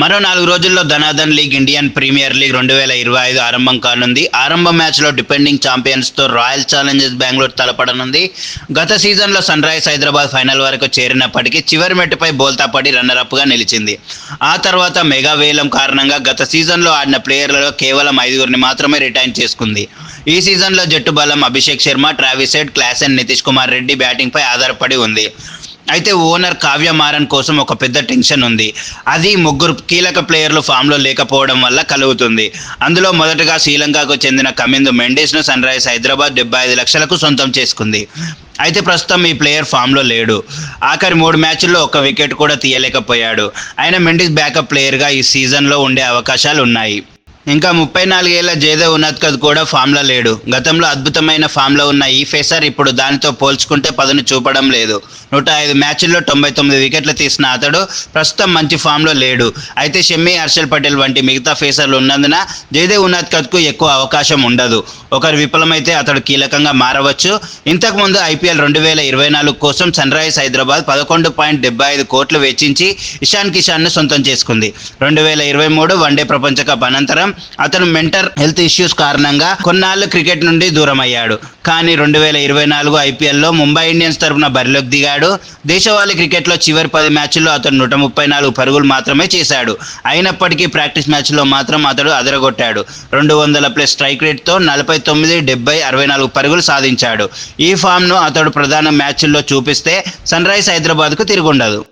మరో నాలుగు రోజుల్లో ధనాధన్ లీగ్ ఇండియన్ ప్రీమియర్ లీగ్ రెండు వేల ఇరవై ఐదు ఆరంభం కానుంది. ఆరంభ మ్యాచ్లో డిపెండింగ్ ఛాంపియన్స్తో రాయల్ ఛాలెంజర్స్ బెంగళూరు తలపడనుంది. గత సీజన్లో సన్ రైజ్ హైదరాబాద్ ఫైనల్ వరకు చేరినప్పటికీ చివరి మెట్టుపై బోల్తా పడి రన్నరప్గా నిలిచింది. ఆ తర్వాత మెగా వేలం కారణంగా గత సీజన్లో ఆడిన ప్లేయర్లలో కేవలం ఐదుగురిని మాత్రమే రిటైన్ చేసుకుంది. ఈ సీజన్లో జట్టు బలం Abhishek Sharma Travis Head Klaasen Nitish Kumar Reddy బ్యాటింగ్పై ఆధారపడి ఉంది. అయితే ఓనర్ కావ్య మారన్ కోసం ఒక పెద్ద టెన్షన్ ఉంది. అది ముగ్గురు కీలక ప్లేయర్లు ఫామ్లో లేకపోవడం వల్ల కలుగుతుంది. అందులో మొదటగా శ్రీలంకకు చెందిన కమిందు మెండేస్ను సన్ రైజ్ హైదరాబాద్ డెబ్బై ఐదు లక్షలకు సొంతం చేసుకుంది. అయితే ప్రస్తుతం ఈ ప్లేయర్ ఫామ్లో లేడు. ఆఖరి మూడు మ్యాచ్ల్లో ఒక వికెట్ కూడా తీయలేకపోయాడు. ఆయన మెండిస్ బ్యాకప్ ప్లేయర్గా ఈ సీజన్లో ఉండే అవకాశాలు ఉన్నాయి ఇంకా ముప్పై నాలుగేళ్ళ జయదేవ్ ఉన్నత్కద్ కూడా ఫామ్లో లేడు. గతంలో అద్భుతమైన ఫామ్లో ఉన్న ఈ ఫేసర్ ఇప్పుడు దానితో పోల్చుకుంటే పదును చూపడం లేదు. నూట ఐదు మ్యాచ్ల్లో తొంభై తొమ్మిది వికెట్లు తీసిన అతడు ప్రస్తుతం మంచి ఫామ్లో లేడు. అయితే షమ్మి హర్షల్ పటేల్ వంటి మిగతా ఫేసర్లు ఉన్నందున జయదేవ్ ఉన్నత్కద్కు ఎక్కువ అవకాశం ఉండదు. ఒకరు విఫలమైతే అతడు కీలకంగా మారవచ్చు. ఇంతకుముందు ఐపీఎల్ రెండు వేల ఇరవై నాలుగు కోసం సన్ రైజ్ హైదరాబాద్ పదకొండు పాయింట్ డెబ్బై ఐదు కోట్లు వెచ్చించి ఇషాన్ కిషాన్ను సొంతం చేసుకుంది. రెండు వేల ఇరవై మూడు వన్డే ప్రపంచ కప్ అనంతరం అతను మెంటర్ హెల్త్ ఇష్యూస్ కారణంగా కొన్నాళ్ళు క్రికెట్ నుండి దూరం అయ్యాడు కానీ రెండు వేల ఇరవై నాలుగు ఐపీఎల్లో ముంబై ఇండియన్స్ తరపున బరిలోకి దిగాడు. దేశవాళీ క్రికెట్లో చివరి పది మ్యాచ్ల్లో అతను నూట ముప్పై నాలుగు పరుగులు మాత్రమే చేశాడు. అయినప్పటికీ ప్రాక్టీస్ మ్యాచ్లో మాత్రం అతడు అదరగొట్టాడు. రెండు వందల ప్లస్ స్ట్రైక్ రేట్తో నలభై తొమ్మిది డెబ్బై అరవై నాలుగు పరుగులు సాధించాడు. ఈ ఫామ్ను అతడు ప్రధాన మ్యాచ్ల్లో చూపిస్తే సన్ రైజ్ హైదరాబాద్కు తిరుగుండదు